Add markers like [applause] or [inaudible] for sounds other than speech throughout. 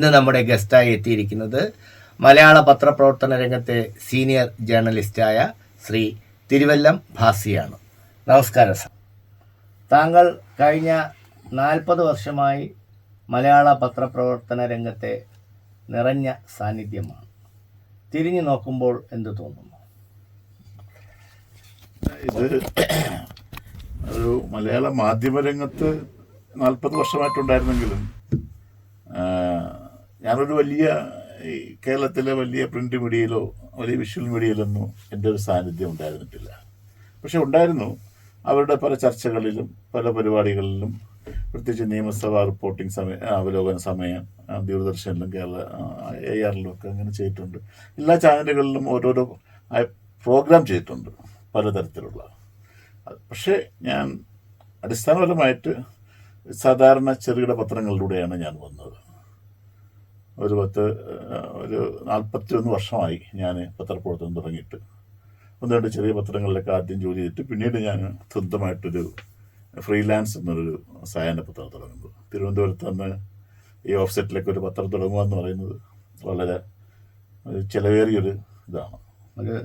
ഇന്ന് നമ്മുടെ ഗസ്റ്റായി എത്തിയിരിക്കുന്നത് മലയാള പത്രപ്രവർത്തന രംഗത്തെ സീനിയർ ജേർണലിസ്റ്റായ ശ്രീ തിരുവല്ലം ഭാസിയാണ്. നമസ്കാരം സാർ. താങ്കൾ കഴിഞ്ഞ നാൽപ്പത് വർഷമായി മലയാള പത്രപ്രവർത്തന രംഗത്തെ നിറഞ്ഞ സാന്നിധ്യമാണ്. തിരിഞ്ഞു നോക്കുമ്പോൾ എന്ത് തോന്നുന്നു? ഇത് ഒരു മലയാള മാധ്യമരംഗത്ത് നാൽപ്പത് വർഷമായിട്ടുണ്ടായിരുന്നെങ്കിലും ഞാനൊരു വലിയ കേരളത്തിലെ വലിയ പ്രിന്റ് മീഡിയയിലോ വലിയ വിഷ്വൽ മീഡിയയിലൊന്നും എന്റെ ഒരു സാന്നിധ്യം ഉണ്ടായിരുന്നിട്ടില്ല. പക്ഷെ ഉണ്ടായിരുന്നു. അവരുടെ പല ചർച്ചകളിലും പല പരിപാടികളിലും പ്രത്യേകിച്ച് നിയമസഭാ റിപ്പോർട്ടിംഗ് സമയ അവലോകന സമയം ദൂരദർശനിലും കേരള എ ആറിലും ഒക്കെ അങ്ങനെ ചെയ്തിട്ടുണ്ട്. എല്ലാ ചാനലുകളിലും ഓരോരോ പ്രോഗ്രാം ചെയ്തിട്ടുണ്ട് പലതരത്തിലുള്ള. പക്ഷേ ഞാൻ അടിസ്ഥാനപരമായിട്ട് സാധാരണ ചെറുകിട പത്രങ്ങളിലൂടെയാണ് ഞാൻ വന്നത്. ഒരു പത്ത് ഒരു നാൽപ്പത്തി ഒന്ന് വർഷമായി ഞാൻ പത്രപ്രവർത്തനം തുടങ്ങിയിട്ട്. ഒന്ന് രണ്ട് ചെറിയ പത്രങ്ങളിലൊക്കെ ആദ്യം ജോലി ചെയ്തിട്ട് പിന്നീട് ഞാൻ സ്വന്തമായിട്ടൊരു ഫ്രീലാൻസ് എന്നൊരു സായാഹ്ന പത്രം തുടങ്ങുന്നത് തിരുവനന്തപുരത്ത് നിന്ന് ഈ ഓഫ്സെറ്റിലൊക്കെ ഒരു പത്രം തുടങ്ങുക എന്ന് പറയുന്നത് വളരെ ചിലവേറിയൊരു ഇതാണ്.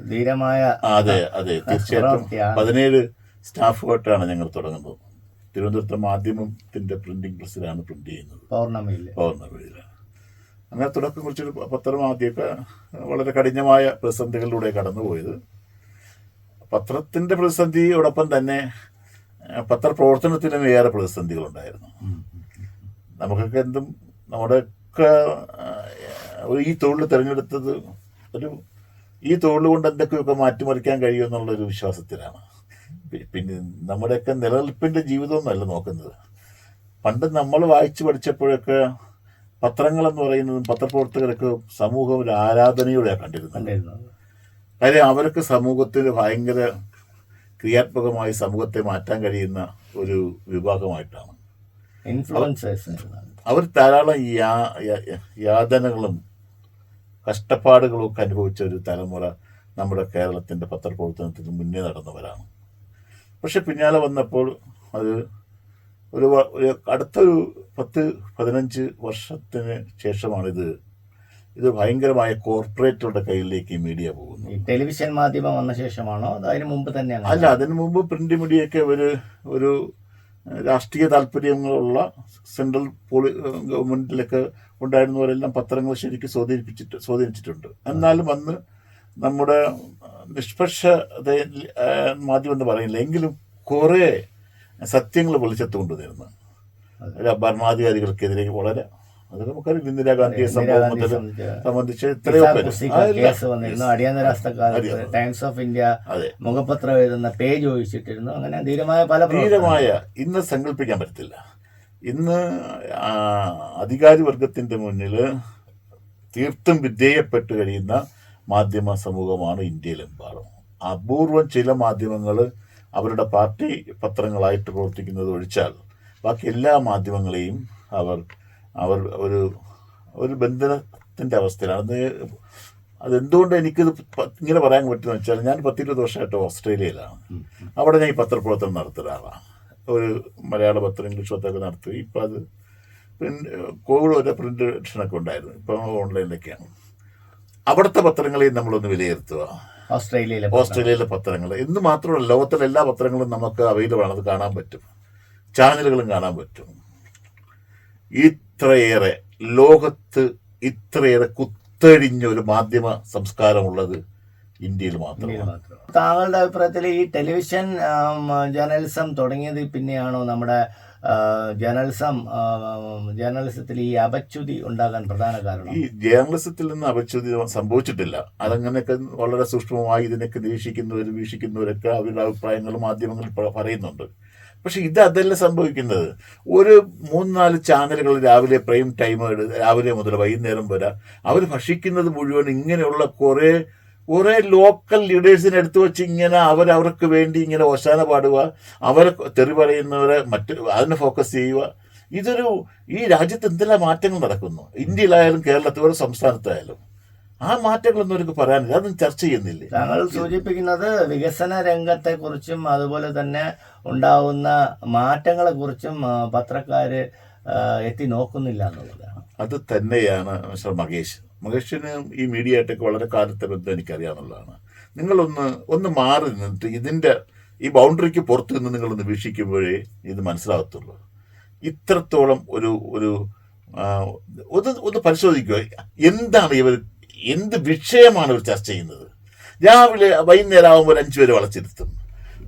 ധീരമായ അതെ അതെ തീർച്ചയായിട്ടും. പതിനേഴ് സ്റ്റാഫുമായിട്ടാണ് ഞങ്ങൾ തുടങ്ങുന്നത്. തിരുവനന്തപുരത്തെ മാധ്യമത്തിന്റെ പ്രിന്റിംഗ് പ്രസ്സിലാണ് പ്രിന്റ് ചെയ്യുന്നത്. പൗർണമിയിൽ പൗർണമിയിൽ അങ്ങനെ തുടക്കം കുറിച്ചൊരു പത്രം ആദ്യമൊക്കെ വളരെ കഠിനമായ പ്രതിസന്ധികളിലൂടെ കടന്നുപോയത്. പത്രത്തിന്റെ പ്രതിസന്ധിയോടൊപ്പം തന്നെ പത്രപ്രവർത്തനത്തിനും ഏറെ പ്രതിസന്ധികളുണ്ടായിരുന്നു. നമുക്കൊക്കെ എന്തും നമ്മുടെയൊക്കെ ഈ തൊഴിൽ തിരഞ്ഞെടുത്തത് ഒരു ഈ തൊഴിൽ കൊണ്ട് എന്തൊക്കെയൊക്കെ മാറ്റിമറിക്കാൻ കഴിയുമെന്നുള്ളൊരു വിശ്വാസത്തിലാണ്. പിന്നെ നമ്മുടെയൊക്കെ നിലനിൽപ്പിന്റെ ജീവിതമൊന്നുമല്ല നോക്കുന്നത്. പണ്ട് നമ്മൾ വായിച്ചു പഠിച്ചപ്പോഴൊക്കെ പത്രങ്ങൾ എന്ന് പറയുന്നതും പത്രപ്രവർത്തകരൊക്കെ സമൂഹം ഒരു ആരാധനയോടെയാണ് കണ്ടിരുന്നത്. കാര്യം അവർക്ക് സമൂഹത്തിൽ ഭയങ്കര ക്രിയാത്മകമായി സമൂഹത്തെ മാറ്റാൻ കഴിയുന്ന ഒരു വിഭാഗമായിട്ടാണ്. ഇൻഫ്ലുവൻസേഴ്സ് അവർ ധാരാളം യാതനകളും കഷ്ടപ്പാടുകളും ഒക്കെ അനുഭവിച്ച ഒരു തലമുറ നമ്മുടെ കേരളത്തിന്റെ പത്രപ്രവർത്തനത്തിന് മുന്നേ നടന്നവരാണ്. പക്ഷെ പിന്നാലെ വന്നപ്പോൾ അത് ഒരു അടുത്തൊരു പത്ത് പതിനഞ്ച് വർഷത്തിന് ശേഷമാണിത്. ഇത് ഭയങ്കരമായ കോർപ്പറേറ്റുകളുടെ കയ്യിലേക്ക് ഈ മീഡിയ പോകുന്നു. ഈ ടെലിവിഷൻ മാധ്യമം വന്ന ശേഷമാണോ? അത് അതിന് മുമ്പ് തന്നെയാണ്? അല്ല അതിന് മുമ്പ് പ്രിന്റ് മീഡിയയൊക്കെ ഒരു ഒരു രാഷ്ട്രീയ താല്പര്യങ്ങളുള്ള സെൻട്രൽ പോളി ഗവൺമെന്റിലൊക്കെ ഉണ്ടായിരുന്നവരെല്ലാം പത്രങ്ങൾ ശരിക്കും സ്വാധീനിപ്പിച്ചിട്ട് സ്വാധീനിച്ചിട്ടുണ്ട്. എന്നാലും അന്ന് നമ്മുടെ നിഷ്പക്ഷത മാധ്യമം എന്ന് പറയില്ല എങ്കിലും കുറേ സത്യങ്ങൾ വെളിച്ചത്ത് കൊണ്ടുവന്നിരുന്നു ഒരു ഭരണാധികാരികൾക്കെതിരെ വളരെ അത് നമുക്കറിയാം. ഇന്ദിരാഗാന്ധിയെ സംഭവത്തിൽ സംബന്ധിച്ച് അടിയന്തരാവസ്ഥക്കാലത്ത്. ടൈംസ് ഓഫ് ഇന്ത്യ മുഖപത്രം എഴുതുന്ന പേജ് ഒഴിച്ചിട്ടിരുന്നു. അങ്ങനെ ധീരമായ പല ധീരമായ ഇന്ന് സങ്കല്പിക്കാൻ പറ്റത്തില്ല. ഇന്ന് അധികാരി വർഗത്തിന്റെ മുന്നിൽ തീർത്തും വിധേയപ്പെട്ട് കഴിയുന്ന മാധ്യമ സമൂഹമാണ് ഇന്ത്യയിലെമ്പാടും. അപൂർവം ചില മാധ്യമങ്ങൾ അവരുടെ പാർട്ടി പത്രങ്ങളായിട്ട് പ്രവർത്തിക്കുന്നത് ഒഴിച്ചാൽ ബാക്കി എല്ലാ മാധ്യമങ്ങളെയും അവർ അവർ ഒരു ഒരു ബന്ധനത്തിന്റെ അവസ്ഥയിലാണ്. അത് അതെന്തുകൊണ്ട് എനിക്കിത് ഇങ്ങനെ പറയാൻ പറ്റുമെന്ന് വെച്ചാൽ ഞാൻ പത്തിരുപത് വർഷമായിട്ട് ഓസ്ട്രേലിയയിലാണ്. അവിടെ ഞാൻ ഈ പത്രപ്രവർത്തനം നടത്തുന്ന ആളാണ്. ഒരു മലയാള പത്രം ഇംഗ്ലീഷ് പത്രമൊക്കെ നടത്തി. ഇപ്പം അത് പ്രിന്റ് കോവിഡ് വരെ പ്രിന്റ് എഡിഷനൊക്കെ ഉണ്ടായിരുന്നു. ഇപ്പം ഓൺലൈനിലൊക്കെയാണ്. അവിടുത്തെ പത്രങ്ങളെയും നമ്മളൊന്ന് വിലയിരുത്തുക. ഓസ്ട്രേലിയയിലെ ഓസ്ട്രേലിയയിലെ പത്രങ്ങൾ. എന്ന് മാത്രമല്ല ലോകത്തിലെ എല്ലാ പത്രങ്ങളും നമുക്ക് അവൈലബിൾ ആണ്. അത് കാണാൻ പറ്റും. ചാനലുകളും കാണാൻ പറ്റും. ഇത്രയേറെ ലോകത്ത് ഇത്രയേറെ കുത്തഴിഞ്ഞ ഒരു മാധ്യമ സംസ്കാരമുള്ളത് ഇന്ത്യയിൽ മാത്രമാണ്. മാത്രം. താങ്കളുടെ അഭിപ്രായത്തിൽ ഈ ടെലിവിഷൻ ജേർണലിസം തുടങ്ങിയത് പിന്നെയാണോ നമ്മുടെ ജേർണലിസം ജേർണലിസത്തിൽ ഈ അപച്യുതി ഉണ്ടാകാൻ പ്രധാന കാരണം. ഈ ജേർണലിസത്തിൽ നിന്ന് അപച്യുതി സംഭവിച്ചിട്ടില്ല. അതങ്ങനെയൊക്കെ വളരെ സൂക്ഷ്മമായി ഇതിനൊക്കെ നിരീക്ഷിക്കുന്നവർ വീക്ഷിക്കുന്നവരൊക്കെ അവരുടെ അഭിപ്രായങ്ങൾ മാധ്യമങ്ങളിൽ പ- പറയുന്നുണ്ട്. പക്ഷെ ഇത് അതല്ല സംഭവിക്കുന്നത്. ഒരു മൂന്ന് നാല് ചാനലുകൾ രാവിലെ പ്രൈം ടൈം രാവിലെ മുതൽ വൈകുന്നേരം വരെ അവർ ഭക്ഷിക്കുന്നത് മുഴുവൻ ഇങ്ങനെയുള്ള കുറേ കുറേ ലോക്കൽ ലീഡേഴ്സിനെ എടുത്തു വെച്ച് ഇങ്ങനെ അവരവർക്ക് വേണ്ടി ഇങ്ങനെ ഓശാന പാടുക അവരെ തെറി പറയുന്നവരെ മറ്റ് അതിനെ ഫോക്കസ് ചെയ്യുക. ഇതൊരു ഈ രാജ്യത്ത് എന്തെല്ലാം മാറ്റങ്ങൾ നടക്കുന്നു? ഇന്ത്യയിലായാലും കേരളത്തിൽ ഒരു സംസ്ഥാനത്തായാലും. ആ മാറ്റങ്ങളൊന്നും അവർക്ക് പറയാനില്ല. അതൊന്നും ചർച്ച ചെയ്യുന്നില്ല? ഞങ്ങൾ സൂചിപ്പിക്കുന്നത് വികസന രംഗത്തെ കുറിച്ചും അതുപോലെ തന്നെ ഉണ്ടാവുന്ന മാറ്റങ്ങളെ കുറിച്ചും പത്രക്കാര് എത്തി നോക്കുന്നില്ല എന്നുള്ളതാണ്. അത് തന്നെയാണ് മിസ്റ്റർ മഹേഷ് മഹേഷിന് ഈ മീഡിയ ആയിട്ടൊക്കെ വളരെ കാലത്തെ ബന്ധം എനിക്കറിയാമെന്നുള്ളതാണ് നിങ്ങളൊന്ന് ഒന്ന് മാറി നിന്നിട്ട് ഇതിന്റെ ഈ ബൗണ്ടറിക്ക് പുറത്ത് നിന്ന് നിങ്ങളൊന്ന് വീക്ഷിക്കുമ്പോഴേ ഇത് മനസ്സിലാകത്തുള്ളൂ. ഇത്രത്തോളം ഒരു ഒരു ഒന്ന് ഒന്ന് പരിശോധിക്കുക. എന്താണ് ഇവർ എന്ത് വിഷയമാണ് ഇവർ ചർച്ച ചെയ്യുന്നത്? രാവിലെ വൈകുന്നേരം ആകുമ്പോൾ അഞ്ചു പേര് വളച്ചിരുത്തും.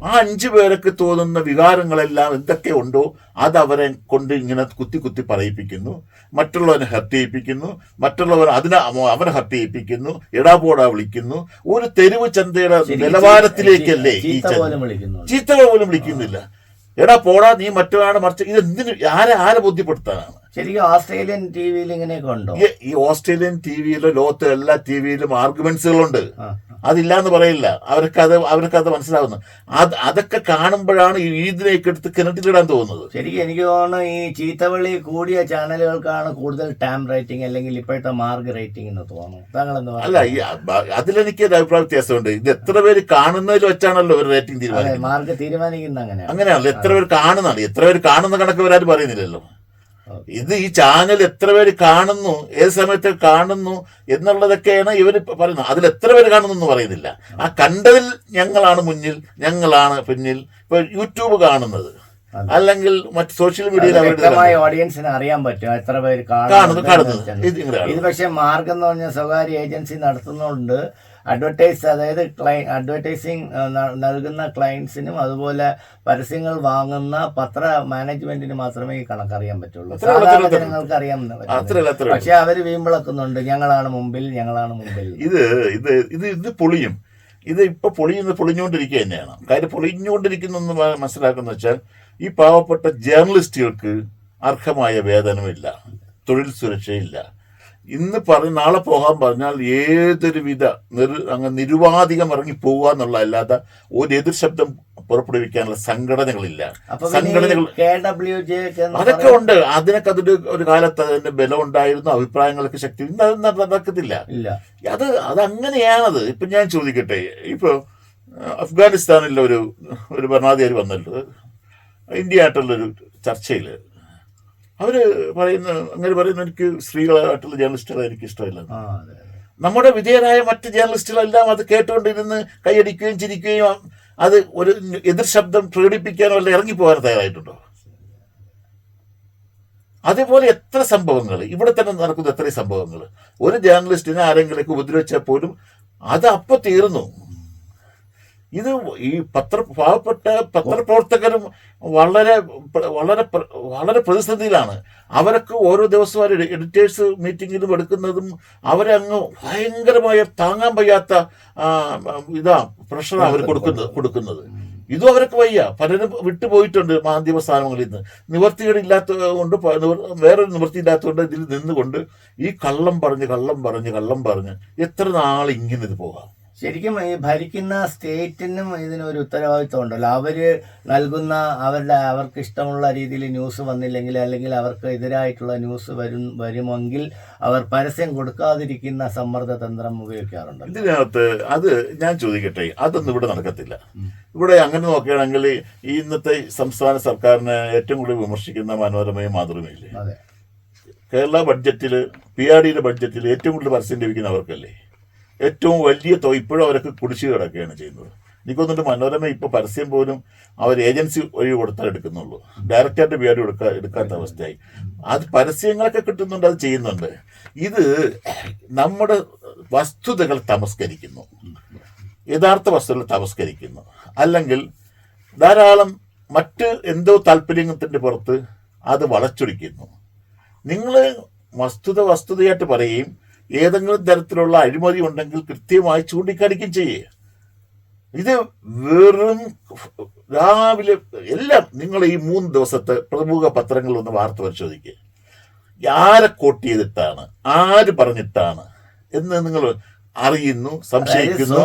ആ അഞ്ചു പേർക്ക് തോന്നുന്ന വികാരങ്ങളെല്ലാം എന്തൊക്കെ ഉണ്ടോ അത് അവരെ കൊണ്ട് ഇങ്ങനെ കുത്തി കുത്തി പറയിപ്പിക്കുന്നു. മറ്റുള്ളവനെ ഹർട്ട് ചെയ്യിപ്പിക്കുന്നു മറ്റുള്ളവർ അതിനെ അവ- അവനെ ഹർട്ട് ചെയ്യിപ്പിക്കുന്നു എടാപോടാ വിളിക്കുന്നു. ഒരു തെരുവ് ചന്തയുടെ നിലവാരത്തിലേക്കല്ലേ ഈ ചീത്ത പോലും വിളിക്കുന്നില്ല. എടാ പോടാ നീ മറ്റൊരാളെ മറിച്ച് ഇത് എന്തിനു ആരെ ആരെ ബോധ്യപ്പെടുത്താനാണ്? ശരിക്കും ഓസ്ട്രേലിയൻ ടി വിയിൽ ഇങ്ങനെയൊക്കെ ഉണ്ടോ? ഈ- ഓസ്ട്രേലിയൻ ടി വിയിലും ലോകത്തെ എല്ലാ ടി വിയിലും ആർഗ്യുമെന്റ്സുകളുണ്ട്. അതില്ല എന്ന് പറയില്ല. അവർക്ക് അത് അവർക്ക് അത് മനസ്സിലാവുന്നു. അത് അതൊക്കെ കാണുമ്പോഴാണ് ഈ ഇതിലേക്ക് എടുത്ത് കിണറ്റിലിടാൻ തോന്നുന്നത്. ശരിക്കും എനിക്ക് തോന്നുന്നു ഈ ചീത്തവള്ളി കൂടിയ ചാനലുകൾക്കാണ് കൂടുതൽ ടാം റേറ്റിംഗ് അല്ലെങ്കിൽ ഇപ്പോഴത്തെ മാർഗ് റേറ്റിംഗ് എന്ന് തോന്നുന്നു താങ്കൾ എന്താ അല്ല അതിലെനിക്ക് ഒരു അഭിപ്രായ വ്യത്യാസമുണ്ട്. ഇത് എത്ര പേര് കാണുന്നതിൽ വെച്ചാണല്ലോ ഒരു റേറ്റിംഗ് തീരുമാനിക്കുന്നത്. മാർഗ് അങ്ങനെയാണല്ലോ. എത്ര പേര് കാണുന്നതാണ്. എത്ര പേര് കാണുന്ന കണക്ക് വരാരും പറയുന്നില്ലല്ലോ. ഇത് ഈ ചാനൽ എത്ര പേര് കാണുന്നു ഏത് സമയത്ത് കാണുന്നു എന്നുള്ളതൊക്കെയാണ് ഇവർ പറയുന്നത്. അതിൽ എത്ര പേര് കാണുന്നു എന്ന് പറയുന്നില്ല. ആ കണ്ടതിൽ ഞങ്ങളാണ് മുന്നിൽ ഞങ്ങളാണ് പിന്നിൽ. ഇപ്പൊ യൂട്യൂബ് കാണുന്നത്. അല്ലെങ്കിൽ മറ്റ് സോഷ്യൽ മീഡിയ മീഡിയയിൽ അവരുടെ ഓഡിയൻസിന് അറിയാൻ പറ്റും. എത്ര പേര് കാണുന്നു കാണുന്നത് ഇത് പക്ഷെ ഇത് പക്ഷേ മാർഗം എന്ന് പറഞ്ഞ സ്വകാര്യ ഏജൻസി നടത്തുന്നതുകൊണ്ട് അഡ്വർടൈസ് അതായത് ക്ലൈ അഡ്വർടൈസിങ് നൽകുന്ന ക്ലയൻസിനും അതുപോലെ പരസ്യങ്ങൾ വാങ്ങുന്ന പത്ര മാനേജ്മെന്റിന് മാത്രമേ ഈ കണക്കറിയാൻ പറ്റുള്ളൂ. സാധാരണ. ജനങ്ങൾക്ക് അറിയാൻ പക്ഷെ അവർ വീമ്പിളക്കുന്നുണ്ട് ഞങ്ങളാണ് മുമ്പിൽ ഞങ്ങളാണ് മുമ്പിൽ. ഇത് ഇത് ഇത് ഇത് പൊളിയും. ഇത് ഇപ്പൊ പൊളിയുന്ന പൊളിഞ്ഞുകൊണ്ടിരിക്കുക തന്നെയാണ്. കാര്യം പൊളിഞ്ഞുകൊണ്ടിരിക്കുന്നെന്ന് മനസ്സിലാക്കുന്ന വെച്ചാൽ ഈ പാവപ്പെട്ട ജേർണലിസ്റ്റുകൾക്ക് അർഹമായ വേതനമില്ല. തൊഴിൽ സുരക്ഷയില്ല. ഇന്ന് പറഞ്ഞ് നാളെ പോകാൻ പറഞ്ഞാൽ ഏതൊരു വിധ നിർ അങ്ങ് നിരുപാധികം ഇറങ്ങി പോകുക എന്നുള്ള അല്ലാത്ത ഒരു എതിർ ശബ്ദം പുറപ്പെടുവിക്കാനുള്ള സംഘടനകളില്ല. സംഘടനകൾ അതൊക്കെ ഉണ്ട്. അതിനൊക്കെ അതിന്റെ ഒരു കാലത്ത് അതിന്റെ ബലം ഉണ്ടായിരുന്നു അഭിപ്രായങ്ങൾക്ക് ശക്തി ഇന്ന് നടക്കത്തില്ല. അത് അത് അങ്ങനെയാണത് ഇപ്പൊ ഞാൻ ചോദിക്കട്ടെ ഇപ്പൊ അഫ്ഗാനിസ്ഥാനിലെ ഒരു ഒരു ഭരണാധികാരി വന്നല്ലോ. ഇന്ത്യ ആയിട്ടുള്ളൊരു ചർച്ചയിൽ അവർ പറയുന്ന അങ്ങനെ പറയുന്ന എനിക്ക് സ്ത്രീകളായിട്ടുള്ള ജേർണലിസ്റ്റുകളെ എനിക്ക് ഇഷ്ടമില്ല. നമ്മുടെ വിധേയരായ മറ്റ് ജേർണലിസ്റ്റുകളെല്ലാം അത് കേട്ടുകൊണ്ടിരുന്ന് കൈയടിക്കുകയും ചിരിക്കുകയും അത് ഒരു എതിർ ശബ്ദം പ്രകടിപ്പിക്കാനോ അല്ല ഇറങ്ങിപ്പോകാൻ തയ്യാറായിട്ടുണ്ടോ? അതേപോലെ എത്ര സംഭവങ്ങൾ ഇവിടെ തന്നെ നടക്കുന്ന എത്രയും സംഭവങ്ങൾ ഒരു ജേർണലിസ്റ്റിനെ ആരെങ്കിലൊക്കെ ഉപദ്രവിച്ചാൽ പോലും അത് അപ്പൊ തീർന്നു. ഇത് ഈ പത്ര പാവപ്പെട്ട പത്രപ്രവർത്തകരും വളരെ വളരെ വളരെ പ്രതിസന്ധിയിലാണ്. അവരൊക്കെ ഓരോ ദിവസവും അവർ എഡിറ്റേഴ്സ് മീറ്റിങ്ങിലും എടുക്കുന്നതും അവരെ അങ്ങ് ഭയങ്കരമായ താങ്ങാൻ വയ്യാത്ത ഇതാ പ്രഷറാണ് അവർ കൊടുക്കുന്നത്. കൊടുക്കുന്നത് ഇതും അവർക്ക് വയ്യ. പലരും വിട്ടുപോയിട്ടുണ്ട് മാധ്യമ സ്ഥാനങ്ങളിൽ നിന്ന്. നിവർത്തികളില്ലാത്ത കൊണ്ട് വേറൊരു നിവർത്തി ഇല്ലാത്തതുകൊണ്ട് ഇതിൽ നിന്നുകൊണ്ട് ഈ കള്ളം പറഞ്ഞ് കള്ളം പറഞ്ഞ് കള്ളം പറഞ്ഞ് എത്ര നാൾ ഇങ്ങനെ ഇത് പോകാം? ശരിക്കും ഈ ഭരിക്കുന്ന സ്റ്റേറ്റിനും ഇതിനൊരു ഉത്തരവാദിത്വം ഉണ്ടല്ലോ അവർ നൽകുന്ന അവരുടെ അവർക്ക് ഇഷ്ടമുള്ള രീതിയിൽ ന്യൂസ് വന്നില്ലെങ്കിൽ അല്ലെങ്കിൽ അവർക്ക് എതിരായിട്ടുള്ള ന്യൂസ് വരും വരുമെങ്കിൽ അവർ പരസ്യം കൊടുക്കാതിരിക്കുന്ന സമ്മർദ്ദ തന്ത്രം ഉപയോഗിക്കാറുണ്ട് ഇതിനകത്ത് അത് ഞാൻ ചോദിക്കട്ടെ അതൊന്നും ഇവിടെ നടക്കത്തില്ല. ഇവിടെ അങ്ങനെ നോക്കുകയാണെങ്കിൽ ഈ ഇന്നത്തെ സംസ്ഥാന സർക്കാരിനെ ഏറ്റവും കൂടുതൽ വിമർശിക്കുന്ന മനോരമയും മാതൃമയില്ലേ അതെ. കേരള ബഡ്ജറ്റിൽ പി ആർ ഡിയുടെ ബഡ്ജറ്റിൽ ഏറ്റവും കൂടുതൽ പരസ്യം ലഭിക്കുന്ന അവർക്കല്ലേ? ഏറ്റവും വലിയ തുക ഇപ്പോഴും അവരൊക്കെ കുടിശ്ശിക കിടക്കുകയാണ് ചെയ്യുന്നത്. എനിക്ക് തോന്നുന്നുണ്ട് മനോരമ ഇപ്പൊ പരസ്യം പോലും അവർ ഏജൻസി വഴി കൊടുത്താൽ എടുക്കുന്നുള്ളൂ. ഡയറക്റ്റായിട്ട് പേര് എടുക്കാ എടുക്കാത്ത അവസ്ഥയായി. അത് പരസ്യങ്ങളൊക്കെ കിട്ടുന്നുണ്ട് അത് ചെയ്യുന്നുണ്ട്. ഇത് നമ്മുടെ വസ്തുതകൾ തമസ്കരിക്കുന്നു. യഥാർത്ഥ വസ്തുതകൾ തമസ്കരിക്കുന്നു. അല്ലെങ്കിൽ ധാരാളം മറ്റ് എന്തോ താല്പര്യത്തിന്റെ പുറത്ത് അത് വളച്ചൊടിക്കുന്നു. നിങ്ങൾ വസ്തുത വസ്തുതയായിട്ട് പറയുകയും ഏതെങ്കിലും തരത്തിലുള്ള അഴിമതി ഉണ്ടെങ്കിൽ കൃത്യമായി ചൂണ്ടിക്കാണിക്കുകയും ചെയ്യേ. ഇത് വെറും രാവിലെ എല്ലാം നിങ്ങൾ ഈ മൂന്ന് ദിവസത്തെ പ്രമുഖ പത്രങ്ങളിൽ ഒന്ന് വാർത്ത പരിശോധിക്കുക ആരെ കോട്ട് ചെയ്തിട്ടാണ് ആര് പറഞ്ഞിട്ടാണ് എന്ന് നിങ്ങൾ അറിയുന്നു സംശയിക്കുന്നു.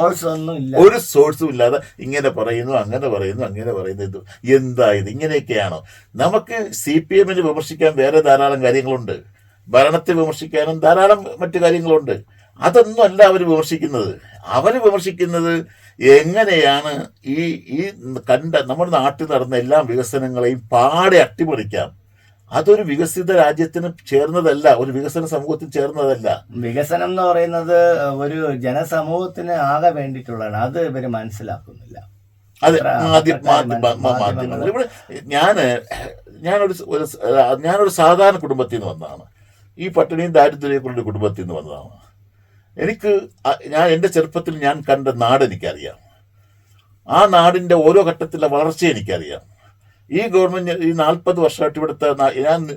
ഒരു സോഴ്സും ഇല്ലാതെ ഇങ്ങനെ പറയുന്നു അങ്ങനെ പറയുന്നു അങ്ങനെ പറയുന്നു. ഇത് എന്താ ഇത്? ഇങ്ങനെയൊക്കെയാണോ? നമുക്ക് സി പി എമ്മിന് വിമർശിക്കാൻ വേറെ ധാരാളം കാര്യങ്ങളുണ്ട്. ഭരണത്തെ വിമർശിക്കാനും ധാരാളം മറ്റു കാര്യങ്ങളുണ്ട്. അതൊന്നും അല്ല അവർ വിമർശിക്കുന്നത്. അവർ വിമർശിക്കുന്നത് എങ്ങനെയാണ് ഈ ഈ കണ്ട നമ്മുടെ നാട്ടിൽ നടന്ന എല്ലാ വികസനങ്ങളെയും പാടെ അട്ടിമറിക്കാം. അതൊരു വികസിത രാജ്യത്തിന് ചേർന്നതല്ല ഒരു വികസന സമൂഹത്തിന് ചേർന്നതല്ല. വികസനം എന്ന് പറയുന്നത് ഒരു ജനസമൂഹത്തിന് ആകെ വേണ്ടിയിട്ടുള്ളതാണ്. അത് ഇവർ മനസ്സിലാക്കുന്നില്ല. അതെ മാധ്യമങ്ങൾ. ഇവിടെ ഞാൻ ഞാനൊരു ഞാനൊരു സാധാരണ കുടുംബത്തിൽ നിന്ന് വന്നതാണ്. ഈ പട്ടിണിയും ദാരിദ്ര്യമുള്ള കൊണ്ട് കുടുംബത്തിൽ നിന്ന് വന്നതാണ്. എനിക്ക് ഞാൻ എന്റെ ചെറുപ്പത്തിൽ ഞാൻ കണ്ട നാട് എനിക്കറിയാം. ആ നാടിന്റെ ഓരോ ഘട്ടത്തിലെ വളർച്ച എനിക്കറിയാം. ഈ ഗവൺമെന്റ് ഈ നാൽപ്പത് വർഷമായിട്ട് ഇവിടുത്തെ ഞാൻ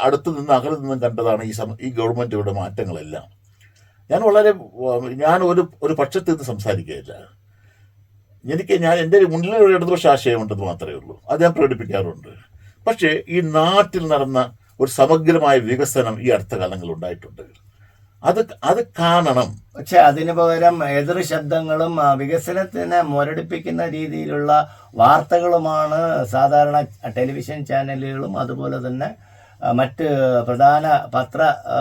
അടുത്ത് നിന്ന് അകലെ നിന്നും കണ്ടതാണ് ഈ ഈ ഇവിടെ മാറ്റങ്ങളെല്ലാം. ഞാൻ വളരെ ഞാൻ ഒരു ഒരു പക്ഷത്തിൽ നിന്ന് സംസാരിക്കുകയില്ല. എനിക്ക് ഞാൻ എന്റെ മുന്നിൽ ഒരു ഇടതുപക്ഷ ആശയമുണ്ടെന്ന് മാത്രമേ ഉള്ളൂ. അത് ഞാൻ പ്രകടിപ്പിക്കാറുണ്ട്. പക്ഷേ ഈ നാട്ടിൽ നടന്ന ഒരു സമഗ്രമായ വികസനം ഈ അടുത്ത കാലങ്ങളിൽ ഉണ്ടായിട്ടുണ്ട്. അത് അത് കാണണം. പക്ഷെ അതിന് പകരം എതിർ ശബ്ദങ്ങളും വികസനത്തിനെ മുരടിപ്പിക്കുന്ന രീതിയിലുള്ള വാർത്തകളുമാണ് സാധാരണ ടെലിവിഷൻ ചാനലുകളും അതുപോലെ തന്നെ മറ്റ് പ്രധാന പത്ര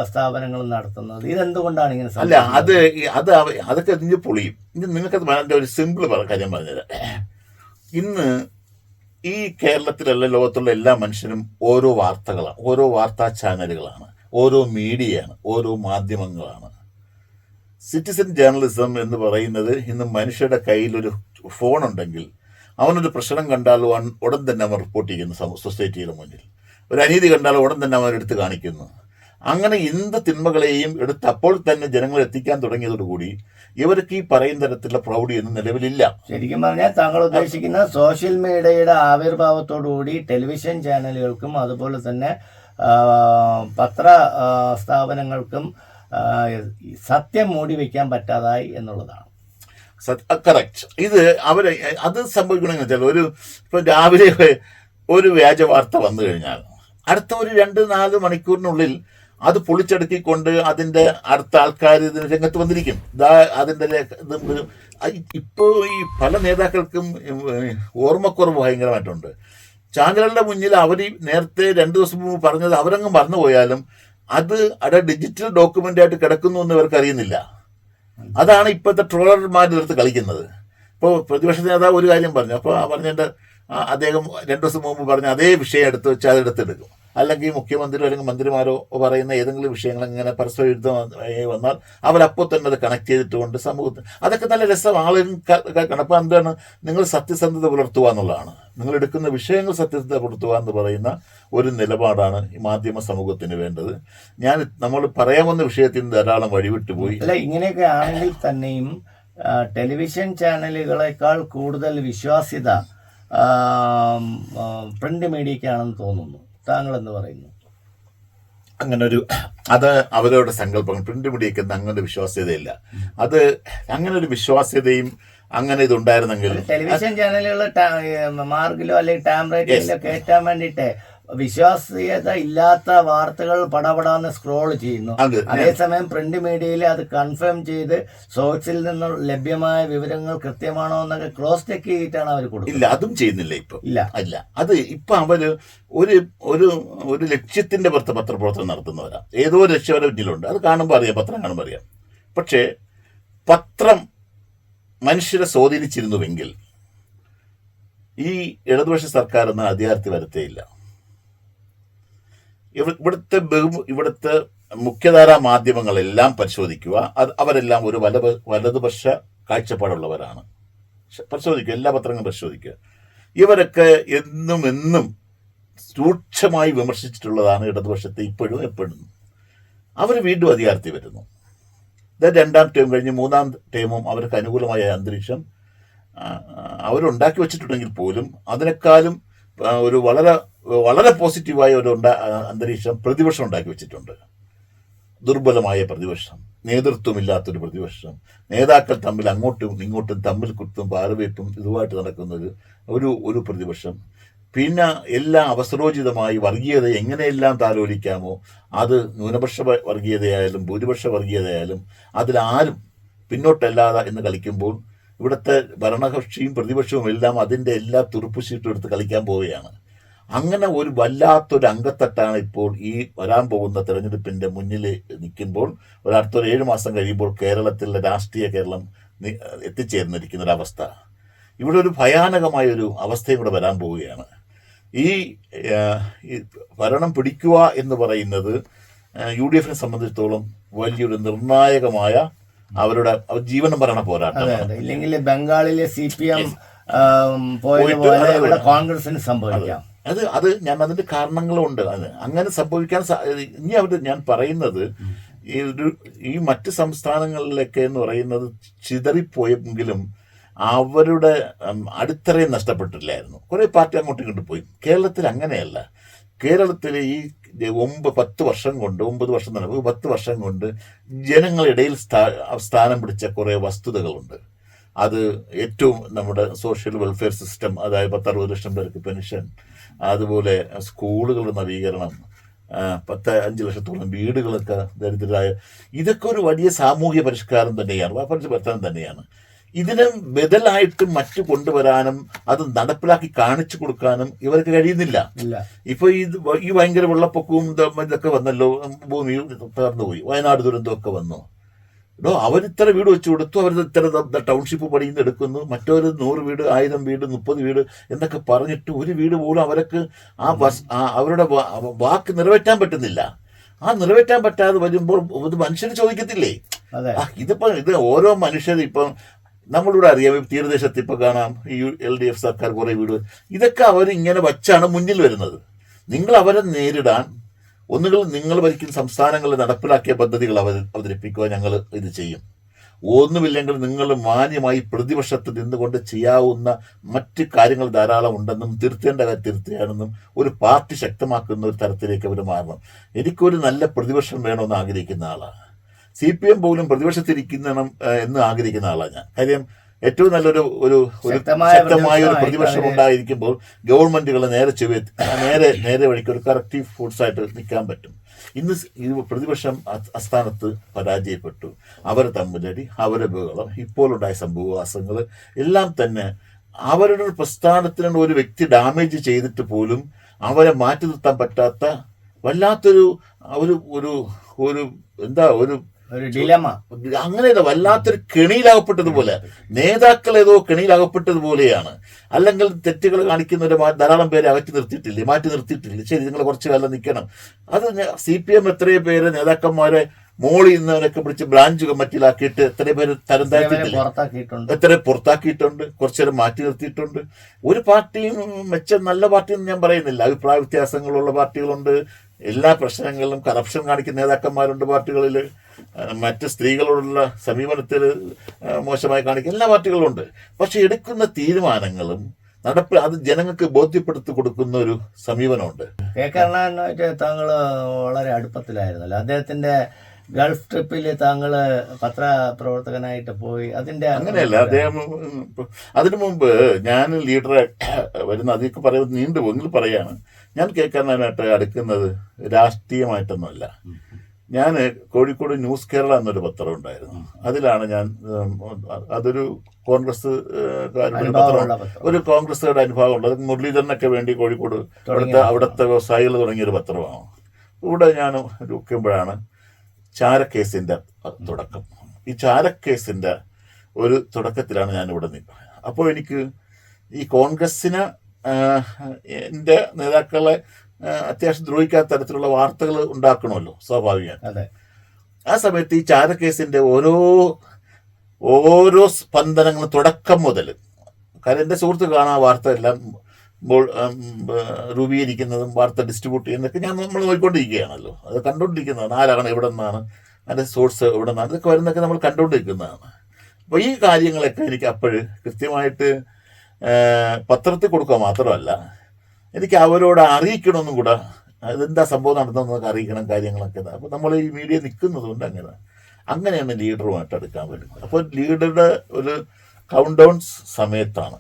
സ്ഥാപനങ്ങളും നടത്തുന്നത്. ഇതെന്തുകൊണ്ടാണ് ഇങ്ങനെ അല്ല? അത് അത് അതൊക്കെ പൊളിയും. ഇനി നിങ്ങൾക്കത് ഒരു സിമ്പിൾ കാര്യം പറഞ്ഞുതരാം. ഇന്ന് ഈ കേരളത്തിലല്ല ലോകത്തുള്ള എല്ലാ മനുഷ്യരും ഓരോ വാർത്തകളാണ് ഓരോ വാർത്താ ചാനലുകളാണ് ഓരോ മീഡിയയാണ് ഓരോ മാധ്യമങ്ങളാണ്. സിറ്റിസൺ ജേർണലിസം എന്ന് പറയുന്നത് ഇന്ന് മനുഷ്യരുടെ കയ്യിലൊരു ഫോൺ ഉണ്ടെങ്കിൽ അവനൊരു പ്രശ്നം കണ്ടാൽ ഉടൻ തന്നെ അവൻ റിപ്പോർട്ട് ചെയ്യുന്നു സൊസൈറ്റിയുടെ മുന്നിൽ. ഒരു അനീതി കണ്ടാൽ ഉടൻ തന്നെ അവൻ എടുത്ത് കാണിക്കുന്നു. അങ്ങനെ എന്ത് തിന്മകളെയും എടുത്ത് അപ്പോൾ തന്നെ ജനങ്ങൾ എത്തിക്കാൻ തുടങ്ങിയതോടുകൂടി ഇവർക്ക് ഈ പറയുന്ന തരത്തിലുള്ള പ്രൗഢി പ്രൗഢിയൊന്നും നിലവിലില്ല. ശരിക്കും പറഞ്ഞാൽ താങ്കൾ ഉദ്ദേശിക്കുന്ന സോഷ്യൽ മീഡിയയുടെ ആവിർഭാവത്തോടുകൂടി ടെലിവിഷൻ ചാനലുകൾക്കും അതുപോലെ തന്നെ പത്ര സ്ഥാപനങ്ങൾക്കും സത്യം മൂടി വയ്ക്കാൻ പറ്റാതായി എന്നുള്ളതാണ്. കറക്റ്റ് ഇത് അവരെ അത് സംഭവിക്കണമെന്ന് വെച്ചാൽ ഒരു ഇപ്പൊ രാവിലെ ഒരു വ്യാജ വാർത്ത വന്നു കഴിഞ്ഞാൽ അടുത്ത ഒരു രണ്ട് നാല് മണിക്കൂറിനുള്ളിൽ അത് പൊളിച്ചടുക്കിക്കൊണ്ട് അതിന്റെ അടുത്ത ആൾക്കാർ ഇതിന് രംഗത്ത് വന്നിരിക്കും. അതിന്റെ രേഖ- ഇത് വരും. അത് ഇപ്പോ ഈ പല നേതാക്കൾക്കും ഓർമ്മക്കുറവ് ഭയങ്കരമായിട്ടുണ്ട്. ചാനലുകളുടെ മുന്നിൽ അവർ നേരത്തെ രണ്ട് ദിവസം മുമ്പ് പറഞ്ഞത് അവരങ്ങ് മറന്നുപോയാലും അത് അവിടെ ഡിജിറ്റൽ ഡോക്യുമെന്റ് ആയിട്ട് കിടക്കുന്നു എന്ന് ഇവർക്ക് അറിയുന്നില്ല. അതാണ് ഇപ്പോഴത്തെ ട്രോളർമാരുടെ അടുത്ത് കളിക്കുന്നത്. ഇപ്പോൾ പ്രതിപക്ഷ നേതാവ് ഒരു കാര്യം പറഞ്ഞു. അപ്പോൾ പറഞ്ഞതിന്റെ അദ്ദേഹം രണ്ട് ദിവസം മുമ്പ് പറഞ്ഞ അതേ വിഷയം എടുത്ത് വെച്ച് അത് എടുത്തെടുക്കും അല്ലെങ്കിൽ മുഖ്യമന്ത്രിയോ അല്ലെങ്കിൽ മന്ത്രിമാരോ പറയുന്ന ഏതെങ്കിലും വിഷയങ്ങൾ ഇങ്ങനെ പരസ്പര വിരുദ്ധമായി വന്നാൽ അവരപ്പോൾ തന്നെ അത് കണക്ട് ചെയ്തിട്ടുകൊണ്ട് സമൂഹത്തിൽ അതൊക്കെ നല്ല രസം. ആളുകൾ കണപ്പം എന്താണ്? നിങ്ങൾ സത്യസന്ധത പുലർത്തുക എന്നുള്ളതാണ്. നിങ്ങൾ എടുക്കുന്ന വിഷയങ്ങൾ സത്യസന്ധത പുലർത്തുക എന്ന് പറയുന്ന ഒരു നിലപാടാണ് ഈ മാധ്യമ സമൂഹത്തിന് വേണ്ടത്. ഞാൻ നമ്മൾ പറയാമെന്ന വിഷയത്തിൽ നിന്ന് ധാരാളം വഴിവിട്ടു പോയി. അല്ല ഇങ്ങനെയൊക്കെ ആണെങ്കിൽ തന്നെയും ടെലിവിഷൻ ചാനലുകളെക്കാൾ കൂടുതൽ വിശ്വാസ്യത പ്രിന്റ് മീഡിയക്കാണെന്ന് തോന്നുന്നു. താങ്കൾ എന്ന് പറയുന്നു. അങ്ങനെ ഒരു അത് അവരവരുടെ സങ്കല്പങ്ങൾ പ്രിന്റ് മീഡിയക്ക് അങ്ങനെ ഒരു വിശ്വാസ്യതയില്ല. അത് അങ്ങനെ ഒരു വിശ്വാസ്യതയും അങ്ങനെ ഇതുണ്ടായിരുന്നെങ്കിൽ ടെലിവിഷൻ ചാനലുകൾ മാർഗിലോ അല്ലെങ്കിൽ ടാംറേറ്റിലോ കയറ്റാൻ വേണ്ടിയിട്ട് വിശ്വാസ്യത ഇല്ലാത്ത വാർത്തകൾ പടപടാന്ന് സ്ക്രോൾ ചെയ്യുന്നു. അത് അതേസമയം പ്രിന്റ് മീഡിയയിൽ അത് കൺഫേം ചെയ്ത് സോഴ്സിൽ നിന്ന് ലഭ്യമായ വിവരങ്ങൾ കൃത്യമാണോ എന്നൊക്കെ ക്രോസ് ചെക്ക് ചെയ്തിട്ടാണ് അവർ കൊടുക്കുന്നത്. ഇല്ല അതും ചെയ്യുന്നില്ല ഇപ്പൊ. ഇല്ല. അല്ല അത് ഇപ്പൊ അവർ ഒരു ഒരു ഒരു ലക്ഷ്യത്തിന്റെ പുറത്ത് പത്രപ്രവർത്തനം നടത്തുന്നവരാ. ഏതോ ലക്ഷ്യം അവരുടെ പിന്നിലുണ്ട്. അത് കാണുമ്പോൾ അറിയാം പത്രം കാണുമ്പോൾ അറിയാം. പക്ഷേ പത്രം മനുഷ്യരെ സ്വാധീനിച്ചിരുന്നുവെങ്കിൽ ഈ ഇടതുപക്ഷ സർക്കാർ എന്ന അധികാരത്തിൽ വരത്തേയില്ല. ഇവിടുത്തെ ബഹു ഇവിടുത്തെ മുഖ്യധാരാ മാധ്യമങ്ങളെല്ലാം പരിശോധിക്കുക. അത് അവരെല്ലാം ഒരു വലത് വലതുപക്ഷ കാഴ്ചപ്പാടുള്ളവരാണ്. പരിശോധിക്കുക. എല്ലാ പത്രങ്ങളും പരിശോധിക്കുക. ഇവരൊക്കെ എന്നും എന്നും രൂക്ഷമായി വിമർശിച്ചിട്ടുള്ളതാണ് ഇടതുപക്ഷത്തെ ഇപ്പോഴും എപ്പോഴും. അവർ വീണ്ടും അധികാരത്തിൽ വരുന്നു. ഇത് രണ്ടാം ടേം കഴിഞ്ഞ് മൂന്നാം ടേമും അവർക്ക് അനുകൂലമായ അന്തരീക്ഷം അവരുണ്ടാക്കി വെച്ചിട്ടുണ്ടെങ്കിൽ പോലും അതിനേക്കാളും ഒരു വളരെ വളരെ പോസിറ്റീവായ ഒരു അന്തരീക്ഷം പ്രതിപക്ഷം ഉണ്ടാക്കി വെച്ചിട്ടുണ്ട്. ദുർബലമായ പ്രതിപക്ഷം നേതൃത്വമില്ലാത്തൊരു പ്രതിപക്ഷം നേതാക്കൾ തമ്മിൽ അങ്ങോട്ടും ഇങ്ങോട്ടും തമ്മിൽ കുത്തും പാരവയ്പും ഇതുമായിട്ട് നടക്കുന്ന ഒരു ഒരു പ്രതിപക്ഷം. പിന്നെ എല്ലാം അവസരോചിതമായി വർഗീയത എങ്ങനെയെല്ലാം താലോലിക്കാമോ അത് ന്യൂനപക്ഷ വർഗീയതയായാലും ഭൂരിപക്ഷ വർഗീയതയായാലും അതിലാരും പിന്നോട്ടല്ലാതെ എന്ന് കളിക്കുമ്പോൾ ഇവിടുത്തെ ഭരണകക്ഷിയും പ്രതിപക്ഷവും എല്ലാം അതിന്റെ എല്ലാ തുറുപ്പ് ചീട്ടും എടുത്ത് കളിക്കാൻ പോവുകയാണ്. അങ്ങനെ ഒരു വല്ലാത്തൊരു അംഗത്തട്ടാണ് ഇപ്പോൾ ഈ വരാൻ പോകുന്ന തെരഞ്ഞെടുപ്പിന്റെ മുന്നിൽ നിൽക്കുമ്പോൾ ഒരു അടുത്തൊരു ഏഴ് മാസം കഴിയുമ്പോൾ കേരളത്തിലെ രാഷ്ട്രീയ കേരളം എത്തിച്ചേർന്നിരിക്കുന്ന ഒരു അവസ്ഥ. ഇവിടെ ഒരു ഭയാനകമായ ഒരു അവസ്ഥയും കൂടെ വരാൻ പോവുകയാണ്. ഈ ഭരണം പിടിക്കുക എന്ന് പറയുന്നത് യു ഡി എഫിനെ സംബന്ധിച്ചിടത്തോളം വലിയൊരു നിർണായകമായ അവരുടെ ജീവനം മരണ അതെ ഇല്ലെങ്കിൽ ബംഗാളിലെ സി പി എം ഇവിടെ കോൺഗ്രസിന് സംഭവിക്കാം. അത് അത് ഞാൻ അതിന്റെ കാരണങ്ങളുണ്ട്. അത് അങ്ങനെ സംഭവിക്കാൻ ഇനി അവർ ഞാൻ പറയുന്നത് ഈ ഒരു ഈ മറ്റ് സംസ്ഥാനങ്ങളിലൊക്കെ എന്ന് പറയുന്നത് ചിതറിപ്പോയെങ്കിലും അവരുടെ അടിത്തറയും നഷ്ടപ്പെട്ടില്ലായിരുന്നു. കുറേ പാർട്ടി അങ്ങോട്ടും ഇങ്ങോട്ടും പോയി. കേരളത്തിൽ അങ്ങനെയല്ല. കേരളത്തിൽ ഈ ഒമ്പത് പത്ത് വർഷം കൊണ്ട് ഒമ്പത് വർഷം തന്നെ പത്ത് വർഷം കൊണ്ട് ജനങ്ങളിടയിൽ സ്ഥാ- സ്ഥാനം പിടിച്ച കുറേ വസ്തുതകളുണ്ട്. അത് ഏറ്റവും നമ്മുടെ സോഷ്യൽ വെൽഫെയർ സിസ്റ്റം അതായത് പത്തറുപത് ലക്ഷം പേർക്ക് പെൻഷൻ അതുപോലെ സ്കൂളുകളുടെ നവീകരണം പത്ത് അഞ്ച് ലക്ഷത്തോളം വീടുകളൊക്കെ ദരിദ്രരായ ഇതൊക്കെ ഒരു വലിയ സാമൂഹ്യ പരിഷ്കാരം തന്നെയാണ് പരിഷ്കരണം തന്നെയാണ്. ഇതിന് ബദലായിട്ട് മറ്റു കൊണ്ടുവരാനും അത് നടപ്പിലാക്കി കാണിച്ചു കൊടുക്കാനും ഇവർക്ക് കഴിയുന്നില്ല. ഇപ്പൊ ഇത് ഈ ഭയങ്കര വെള്ളപ്പൊക്കവും ഇത- ഇതൊക്കെ വന്നല്ലോ ഭൂമി തകർന്നു പോയി വയനാട് ദുരന്തമൊക്കെ വന്നു. എടോ അവർ ഇത്ര വീട് വെച്ച് കൊടുത്തു അവർ ഇത്ര ടൗൺഷിപ്പ് പണിയിൽ നിന്ന് എടുക്കുന്നു മറ്റൊരു നൂറ് വീട് ആയിരം വീട് മുപ്പത് വീട് എന്നൊക്കെ പറഞ്ഞിട്ട് ഒരു വീട് പോലും അവർക്ക് ആ ബസ് അവരുടെ വാക്ക് നിറവേറ്റാൻ പറ്റുന്നില്ല. ആ നിറവേറ്റാൻ പറ്റാതെ വരുമ്പോൾ ഇത് മനുഷ്യന് ചോദിക്കത്തില്ലേ? ഇതിപ്പോ ഇത് ഓരോ മനുഷ്യർ ഇപ്പം നമ്മളിവിടെ അറിയാം തീരദേശത്ത് ഇപ്പൊ കാണാം ഈ എൽ ഡി എഫ് സർക്കാർ കുറെ വീട് ഇതൊക്കെ അവരിങ്ങനെ വച്ചാണ് മുന്നിൽ വരുന്നത്. നിങ്ങൾ അവരെ നേരിടാൻ ഒന്നുകിൽ നിങ്ങൾ ഭരിക്കുന്ന സംസ്ഥാനങ്ങളിൽ നടപ്പിലാക്കിയ പദ്ധതികൾ അവ അവതരിപ്പിക്കുക ഞങ്ങൾ ഇത് ചെയ്യും. ഒന്നുമില്ലെങ്കിൽ നിങ്ങൾ മാന്യമായി പ്രതിപക്ഷത്ത് നിന്നുകൊണ്ട് ചെയ്യാവുന്ന മറ്റ് കാര്യങ്ങൾ ധാരാളം ഉണ്ടെന്നും തിരുത്തേണ്ട തിരുത്തുകയാണെന്നും ഒരു പാർട്ടി ശക്തമാക്കുന്ന ഒരു തരത്തിലേക്ക് അവർ മാറണം. എനിക്കൊരു നല്ല പ്രതിപക്ഷം വേണമെന്ന് ആഗ്രഹിക്കുന്ന ആളാണ് സി പി എം പോലും പ്രതിപക്ഷത്തിരിക്കുന്ന എന്ന് ആഗ്രഹിക്കുന്ന ആളാണ് ഞാൻ. കാര്യം ഏറ്റവും നല്ലൊരു ഒരു ഒരു ശക്തമായ ഒരു പ്രതിപക്ഷം ഉണ്ടായിരിക്കുമ്പോൾ ഗവൺമെന്റുകൾ നേരെ ചെവി നേരെ നേരെ വഴിക്ക് ഒരു കറക്റ്റീവ് ഫോഴ്സ് ആയിട്ട് നിൽക്കാൻ പറ്റും. ഇന്ന് പ്രതിപക്ഷം അസ്ഥാനത്ത് പരാജയപ്പെട്ടു. അവർ തമ്മിലടി അവരെ ബഹളം. ഇപ്പോഴുണ്ടായ സംഭവവാസങ്ങൾ എല്ലാം തന്നെ അവരുടെ ഒരു പ്രസ്ഥാനത്തിനുള്ള ഒരു വ്യക്തി ഡാമേജ് ചെയ്തിട്ട് പോലും അവരെ മാറ്റി നിർത്താൻ പറ്റാത്ത വല്ലാത്തൊരു ഒരു ഒരു ഒരു എന്താ ഒരു ഒരു ഡിലമ വല്ലാത്തൊരു കെണിയിലാകപ്പെട്ടതുപോലെ നേതാക്കൾ ഏതോ കെണിയിലാകപ്പെട്ടതുപോലെയാണ്. അല്ലെങ്കിൽ തെറ്റുകൾ കാണിക്കുന്നവരെ ധാരാളം പേരെ അകറ്റി നിർത്തിയിട്ടില്ലേ മാറ്റി നിർത്തിയിട്ടില്ലേ. ശരി നിങ്ങൾ കുറച്ച് കാലം നിൽക്കണം. അത് സി പി എം എത്രയോ പേര് നേതാക്കന്മാരെ മോളിൽ നിന്നവരൊക്കെ പിടിച്ച് ബ്രാഞ്ച് കമ്മിറ്റിയിലാക്കിയിട്ട് എത്ര പേര് തരം താഴ്ത്തിയിട്ടുണ്ട് എത്ര പുറത്താക്കിയിട്ടുണ്ട്? കുറച്ചേരം മാറ്റി നിർത്തിയിട്ടുണ്ട്. ഒരു പാർട്ടിയും മെച്ചം നല്ല പാർട്ടിയെന്ന് ഞാൻ പറയുന്നില്ല. അഭിപ്രായ വ്യത്യാസങ്ങളുള്ള പാർട്ടികളുണ്ട്. എല്ലാ പ്രശ്നങ്ങളിലും കറപ്ഷൻ കാണിക്കുന്ന നേതാക്കന്മാരുണ്ട് പാർട്ടികളിൽ. മറ്റ് സ്ത്രീകളോടുള്ള സമീപനത്തിൽ മോശമായി കാണിക്കുന്ന എല്ലാ പാർട്ടികളും ഉണ്ട് പക്ഷെ എടുക്കുന്ന തീരുമാനങ്ങളും നടപ്പ് അത് ജനങ്ങൾക്ക് ബോധ്യപ്പെടുത്തി കൊടുക്കുന്ന ഒരു സമീപനമുണ്ട്. കെ കരുണാകരനായിട്ട് താങ്കൾ വളരെ അടുപ്പത്തിലായിരുന്നല്ലോ. അദ്ദേഹത്തിന്റെ ഗൾഫ് ട്രിപ്പിൽ താങ്കൾ പത്രപ്രവർത്തകനായിട്ട് പോയി അതിന്റെ അങ്ങനെയല്ല അദ്ദേഹം അതിനു മുമ്പ് ഞാൻ ലീഡറെ വരുന്ന അതൊക്കെ പറയുന്നത് നീണ്ടുപോകിൽ പറയാണ്. ഞാൻ കേൾക്കാനായിട്ട് അടുക്കുന്നത് രാഷ്ട്രീയമായിട്ടൊന്നുമല്ല. ഞാൻ കോഴിക്കോട് ന്യൂസ് കേരള എന്നൊരു പത്രം ഉണ്ടായിരുന്നു. അതിലാണ് ഞാൻ അതൊരു കോൺഗ്രസ് ഒരു കോൺഗ്രസ്സുകാരുടെ അനുഭവം ഉള്ളത് അത് മുരളീധരനൊക്കെ വേണ്ടി കോഴിക്കോട് അവിടുത്തെ അവിടുത്തെ വ്യവസായികൾ തുടങ്ങിയൊരു പത്രമാണ്. ഇവിടെ ഞാൻ നോക്കുമ്പോഴാണ് ചാരക്കേസിന്റെ തുടക്കം. ഈ ചാരക്കേസിന്റെ ഒരു തുടക്കത്തിലാണ് ഞാൻ ഇവിടെ നിൽക്കുന്നത് അപ്പോൾ എനിക്ക് ഈ കോൺഗ്രസിന് എന്റെ നേതാക്കളെ ആ, അത്യാവശ്യം ദ്രോഹിക്കാത്ത തരത്തിലുള്ള വാർത്തകൾ ഉണ്ടാക്കണമല്ലോ സ്വാഭാവികം. അതെ. ആ സമയത്ത് ഈ ചാരക്കേസിന്റെ ഓരോ ഓരോ സ്പന്ദനങ്ങളും തുടക്കം മുതൽ. കാരണം എന്റെ സുഹൃത്ത് കാണാൻ വാർത്ത എല്ലാം രൂപീകരിക്കുന്നതും വാർത്ത ഡിസ്ട്രിബ്യൂട്ട് ചെയ്യുന്നതൊക്കെ ഞാൻ നമ്മൾ നോക്കിക്കൊണ്ടിരിക്കുകയാണല്ലോ അത് കണ്ടുകൊണ്ടിരിക്കുന്നതാണ്. ആരാണ് എവിടെ നിന്നാണ്? അതിന്റെ സോഴ്സ് എവിടെ നിന്നാണ്? ഇതൊക്കെ വരുന്നതൊക്കെ നമ്മൾ കണ്ടുകൊണ്ടിരിക്കുന്നതാണ്. അപ്പോൾ ഈ കാര്യങ്ങളൊക്കെ എനിക്ക് അപ്പോഴ് കൃത്യമായിട്ട് പത്രത്തിൽ കൊടുക്കുക മാത്രമല്ല എനിക്ക് അവരോട് അറിയിക്കണമെന്നും കൂടെ അതെന്താ സംഭവം നടന്നതെന്നൊക്കെ അറിയിക്കണം കാര്യങ്ങളൊക്കെ. അപ്പോൾ നമ്മൾ ഈ മീഡിയ നിൽക്കുന്നത് കൊണ്ട് അങ്ങനെ. അങ്ങനെയാണ് ലീഡറുമായിട്ട് എടുക്കാൻ പറ്റുന്നത്. അപ്പോൾ ലീഡറുടെ ഒരു കൗണ്ട് ഡൗൺ സമയത്താണ്.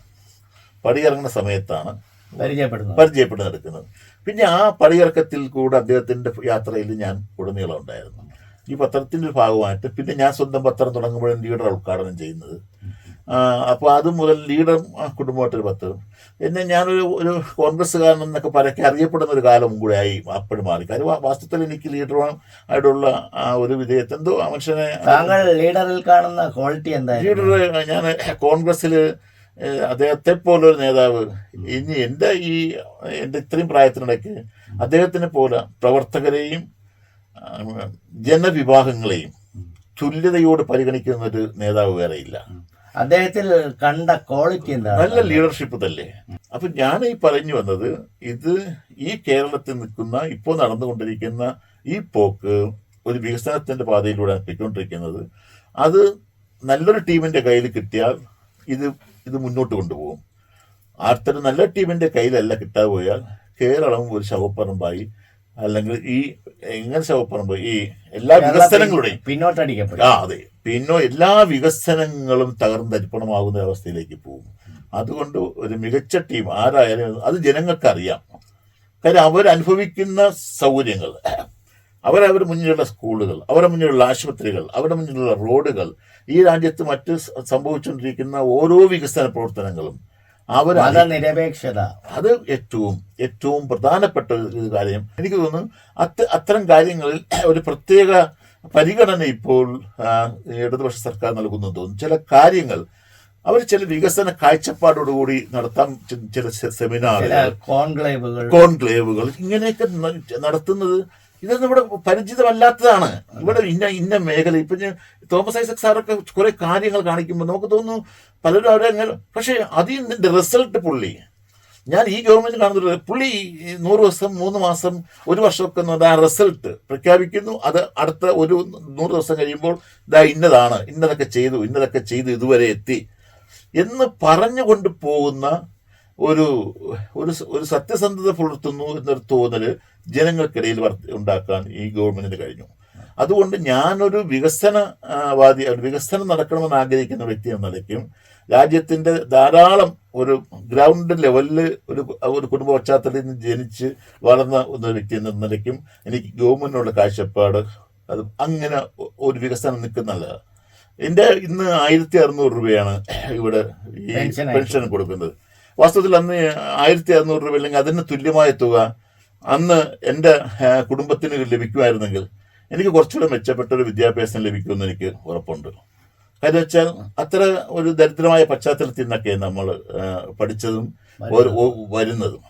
പടിയിറങ്ങുന്ന സമയത്താണ് പരിചയപ്പെട്ട് നടക്കുന്നത് പിന്നെ ആ പടിയിറക്കത്തിൽ കൂടെ അദ്ദേഹത്തിന്റെ യാത്രയിൽ ഞാൻ ഉടനീളം ഉണ്ടായിരുന്നു. ഈ പത്രത്തിന്റെ ഒരു ഭാഗമായിട്ട് പിന്നെ ഞാൻ സ്വന്തം പത്രം തുടങ്ങുമ്പോഴും ലീഡർ ഉദ്ഘാടനം ചെയ്യുന്നത്. അപ്പോൾ അത് മുതൽ ലീഡർ കുടുംബമായിട്ടൊരു പത്രം എന്നെ ഞാനൊരു ഒരു കോൺഗ്രസ്സുകാരൻ എന്നൊക്കെ പരക്കെ അറിയപ്പെടുന്ന ഒരു കാലം കൂടെ ആയി അപ്പോഴും മാറി. കാര്യം വാസ്തവത്തിൽ എനിക്ക് ലീഡറും ആയിട്ടുള്ള ആ ഒരു വിധേയത്വം എന്തോ മനുഷ്യനെ താങ്കൾ ലീഡറിൽ കാണുന്ന ക്വാളിറ്റി എന്താ ലീഡർ ഞാൻ കോൺഗ്രസ്സിൽ അദ്ദേഹത്തെ പോലൊരു നേതാവ്. ഇനി എന്റെ ഈ എന്റെ ഇത്രയും പ്രായത്തിനിടയ്ക്ക് അദ്ദേഹത്തിനെ പോലെ പ്രവർത്തകരെയും ജനവിഭാഗങ്ങളെയും തുല്യതയോട് പരിഗണിക്കുന്ന ഒരു നേതാവ് വേറെയില്ല അദ്ദേഹത്തിൽ കണ്ട ക്വാളിറ്റി എന്താ? നല്ല ലീഡർഷിപ്പ് തന്നെ അപ്പൊ ഞാൻ ഈ പറഞ്ഞു വന്നത് ഇത് ഈ കേരളത്തിൽ നിൽക്കുന്ന ഇപ്പോൾ നടന്നുകൊണ്ടിരിക്കുന്ന ഈ പോക്ക് ഒരു വികസനത്തിന്റെ പാതയിലൂടെ പോയിക്കൊണ്ടിരിക്കുന്നത്. അത് നല്ലൊരു ടീമിന്റെ കയ്യിൽ കിട്ടിയാൽ ഇത് ഇത് മുന്നോട്ട് കൊണ്ടുപോകും. അടുത്തൊരു നല്ല ടീമിന്റെ കയ്യിലല്ല കിട്ടാതെ പോയാൽ കേരളം ഒരു ശവപ്പറമ്പായി അല്ലെങ്കിൽ ഈ എങ്ങനെ ശവപ്പറമ്പ്? ഈ എല്ലാ വികസനങ്ങളുടെയും പിന്നോട്ടടിക്കപ്പെടും. ആ അതെ. പിന്നോ എല്ലാ വികസനങ്ങളും തകർന്ന് തരിപ്പണമാകുന്ന അവസ്ഥയിലേക്ക് പോകും. അതുകൊണ്ട് ഒരു മികച്ച ടീം ആരായാലും അത് ജനങ്ങൾക്കറിയാം. കാര്യം അവരനുഭവിക്കുന്ന സൗകര്യങ്ങൾ. അവരവർ മുന്നിലുള്ള സ്കൂളുകൾ അവരുടെ മുന്നിലുള്ള ആശുപത്രികൾ അവരുടെ മുന്നിലുള്ള റോഡുകൾ ഈ രാജ്യത്ത് മറ്റ് സംഭവിച്ചുകൊണ്ടിരിക്കുന്ന ഓരോ വികസന പ്രവർത്തനങ്ങളും അവർ നിരപേക്ഷത. അത് ഏറ്റവും ഏറ്റവും പ്രധാനപ്പെട്ട ഒരു കാര്യം. എനിക്ക് തോന്നുന്നു അത് അത്തരം കാര്യങ്ങളിൽ [clears throat] ഒരു പ്രത്യേക പരിഗണന ഇപ്പോൾ ഇടതുപക്ഷ സർക്കാർ നൽകുന്നു തോന്നുന്നു. ചില കാര്യങ്ങൾ അവർ ചില വികസന കാഴ്ചപ്പാടോടുകൂടി നടത്താൻ ചി- ചില സെമിനാറുകൾ കോൺക്ലേവുകൾ. കോൺക്ലേവുകൾ ഇങ്ങനെയൊക്കെ നടത്തുന്നത് ഇതൊന്നും ഇവിടെ പരിചിതമല്ലാത്തതാണ്. ഇവിടെ ഇന്ന ഇന്ന മേഖല. ഇപ്പൊ തോമസ് ഐസക് സാറൊക്കെ കുറെ കാര്യങ്ങൾ കാണിക്കുമ്പോൾ നമുക്ക് തോന്നുന്നു പലരും അവരെ അങ്ങനെ പക്ഷെ അതിൽ നിന്റെ റിസൾട്ട് പുള്ളി. ഞാൻ ഈ ഗവൺമെന്റ് കാണുന്നത് പുള്ളി നൂറ് ദിവസം മൂന്ന് മാസം ഒരു വർഷമൊക്കെ എന്ന് ആ റിസൾട്ട് പ്രഖ്യാപിക്കുന്നു. അത് അടുത്ത ഒരു നൂറ് ദിവസം കഴിയുമ്പോൾ ഇതാ ഇന്നതാണ്. ഇന്നതൊക്കെ ചെയ്തു ഇന്നതൊക്കെ ചെയ്തു ഇതുവരെ എത്തി എന്ന് പറഞ്ഞുകൊണ്ട് പോകുന്ന ഒരു ഒരു ഒരു സത്യസന്ധത പുലർത്തുന്നു എന്നൊരു തോന്നൽ ജനങ്ങൾക്കിടയിൽ ഉണ്ടാക്കാൻ ഈ ഗവൺമെന്റിന് കഴിഞ്ഞു. അതുകൊണ്ട് ഞാനൊരു വികസന ആ, വാദി വികസനം നടക്കണമെന്ന് ആഗ്രഹിക്കുന്ന വ്യക്തി എന്ന നിലയ്ക്കും രാജ്യത്തിന്റെ ധാരാളം ഒരു ഗ്രൗണ്ട് ലെവലിൽ ഒരു ഒരു കുടുംബ പശ്ചാത്തലത്തിൽ നിന്ന് ജനിച്ച് വളർന്ന ഒരു വ്യക്തി എന്ന നിലയ്ക്കും എനിക്ക് ഗവൺമെന്റിനുള്ള കാഴ്ചപ്പാട് അത് അങ്ങനെ ഒരു വികസനം നിൽക്കുന്നല്ല എന്റെ ഇന്ന് ആയിരത്തി അറുന്നൂറ് രൂപയാണ് ഇവിടെ ഈ പെൻഷൻ കൊടുക്കുന്നത്. വാസ്തവത്തിൽ അന്ന് ആയിരത്തി അറുന്നൂറ് രൂപ അല്ലെങ്കിൽ അതിന് തുല്യമായ തുക അന്ന് എന്റെ കുടുംബത്തിന് ലഭിക്കുമായിരുന്നെങ്കിൽ എനിക്ക് കുറച്ചുകൂടെ മെച്ചപ്പെട്ട ഒരു വിദ്യാഭ്യാസം ലഭിക്കുമെന്ന് എനിക്ക് ഉറപ്പുണ്ട്. കാര്യം വെച്ചാൽ അത്ര ഒരു ദരിദ്രമായ പശ്ചാത്തലത്തിൽ നിന്നൊക്കെ നമ്മൾ പഠിച്ചതും ഓരോ വരുന്നതും.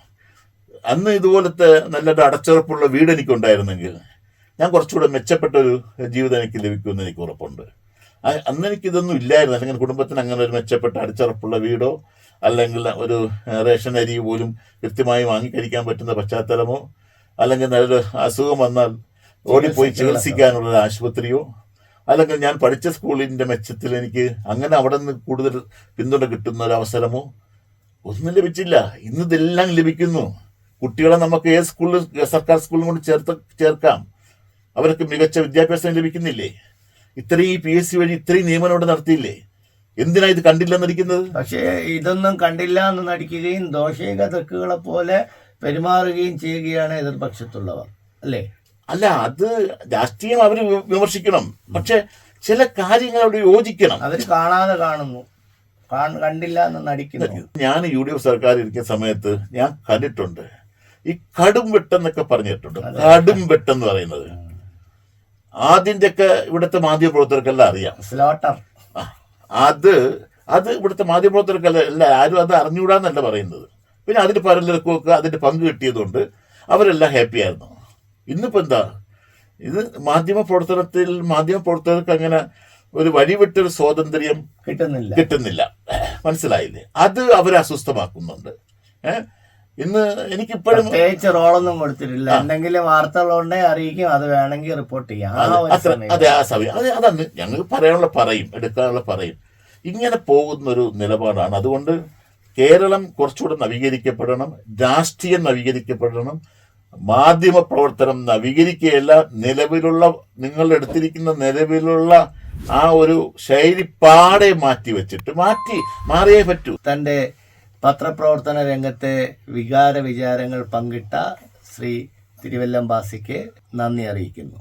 അന്ന് ഇതുപോലത്തെ നല്ലൊരു അടച്ചുറപ്പുള്ള വീട് എനിക്കുണ്ടായിരുന്നെങ്കിൽ ഞാൻ കുറച്ചുകൂടെ മെച്ചപ്പെട്ട ഒരു ജീവിതം എനിക്ക് ലഭിക്കുമെന്ന് എനിക്ക് ഉറപ്പുണ്ട്. അന്ന് എനിക്കിതൊന്നും ഇല്ലായിരുന്നു. അല്ലെങ്കിൽ കുടുംബത്തിന് അങ്ങനെ ഒരു മെച്ചപ്പെട്ട അടിച്ചുറപ്പുള്ള വീടോ അല്ലെങ്കിൽ ഒരു റേഷൻ അരി പോലും കൃത്യമായി വാങ്ങിക്കഴിക്കാൻ പറ്റുന്ന പശ്ചാത്തലമോ അല്ലെങ്കിൽ നല്ലൊരു അസുഖം വന്നാൽ ഓടിപ്പോയി ചികിത്സിക്കാനുള്ള ഒരു ആശുപത്രിയോ അല്ലെങ്കിൽ ഞാൻ പഠിച്ച സ്കൂളിന്റെ മെച്ചത്തിൽ എനിക്ക് അങ്ങനെ അവിടെ നിന്ന് കൂടുതൽ പിന്തുണ കിട്ടുന്ന ഒരു അവസരമോ ഒന്നും ലഭിച്ചില്ല. ഇന്ന് ഇതെല്ലാം ലഭിക്കുന്നു. കുട്ടികളെ നമുക്ക് ഏത് സ്കൂളിൽ സർക്കാർ സ്കൂളിൽ കൊണ്ട് ചേർത്ത് ചേർക്കാം. അവർക്ക് മികച്ച വിദ്യാഭ്യാസം ലഭിക്കുന്നില്ലേ? ഇത്രയും ഈ പി എസ് സി വഴി ഇത്രയും നിയമനം ഇവിടെ നടത്തിയില്ലേ? എന്തിനാ ഇത് കണ്ടില്ലെന്നിരിക്കുന്നത് പക്ഷേ ഇതൊന്നും കണ്ടില്ല എന്ന് നടിക്കുകയും ദോഷൈക തെക്കുകളെ പോലെ പെരുമാറുകയും ചെയ്യുകയാണ് എതിർപക്ഷത്തുള്ളവർ. അല്ലേ? അല്ല അത് രാഷ്ട്രീയം അവർ വിമർശിക്കണം. പക്ഷെ ചില കാര്യങ്ങൾ അവിടെ യോജിക്കണം. അവർ കാണാതെ കാണുന്നു. കാണ്- കണ്ടില്ല എന്ന് നടിക്കുന്നു. ഞാൻ യു ഡി എഫ് സർക്കാർ ഇരിക്കുന്ന സമയത്ത് ഞാൻ കണ്ടിട്ടുണ്ട്. ഈ കടും വെട്ടെന്നൊക്കെ പറഞ്ഞിട്ടുണ്ട്. കടും വെട്ടെന്ന് പറയുന്നത്. ആദ്യത്തെ ഒക്കെ ഇവിടുത്തെ മാധ്യമപ്രവർത്തകർക്കെല്ലാം അറിയാം. സ്ലോട്ടർ. അത് അത് ഇവിടുത്തെ മാധ്യമപ്രവർത്തകർക്കല്ല അല്ല ആരും അത് അറിഞ്ഞുകൂടാന്നല്ല പറയുന്നത്. പിന്നെ അതിന് പലർക്കൊക്കെ അതിന്റെ പങ്ക് കിട്ടിയതുകൊണ്ട് അവരെല്ലാം ഹാപ്പി ആയിരുന്നു. ഇന്നിപ്പോൾ എന്താ? ഇത് മാധ്യമ പ്രവർത്തനത്തിൽ മാധ്യമ പ്രവർത്തകർക്ക് അങ്ങനെ ഒരു വഴിവിട്ടൊരു സ്വാതന്ത്ര്യം കിട്ടുന്നില്ല. കിട്ടുന്നില്ല. മനസ്സിലായില്ലേ? അത് അവരെ അസ്വസ്ഥമാക്കുന്നുണ്ട്. ഏഹ് ഇന്ന് എനിക്കിപ്പോഴും പ്രത്യേകിച്ച് റോളൊന്നും കൊടുത്തിട്ടില്ല. എന്തെങ്കിലും വാർത്തകളുണ്ടേ അറിയിക്കും. അത് വേണമെങ്കിൽ റിപ്പോർട്ട് ചെയ്യാം. അതെ ആ സമയം. അതെ അതാണ് ഞങ്ങൾ പറയാനുള്ള പറയും എടുക്കാനുള്ള പറയും. ഇങ്ങനെ പോകുന്ന ഒരു നിലപാടാണ്. അതുകൊണ്ട് കേരളം കുറച്ചുകൂടെ നവീകരിക്കപ്പെടണം രാഷ്ട്രീയം നവീകരിക്കപ്പെടണം മാധ്യമ പ്രവർത്തനം നവീകരിക്കുകയല്ല നിലവിലുള്ള നിങ്ങൾ എടുത്തിരിക്കുന്ന നിലവിലുള്ള ആ ഒരു ശൈലി പാടെ മാറ്റി വെച്ചിട്ട് മാറ്റി മാറിയേ പറ്റൂ. തന്റെ പത്രപ്രവർത്തന രംഗത്തെ വികാര വിചാരങ്ങൾ പങ്കിട്ട ശ്രീ തിരുവല്ലംബാസിക്ക് നന്ദി അറിയിക്കുന്നു.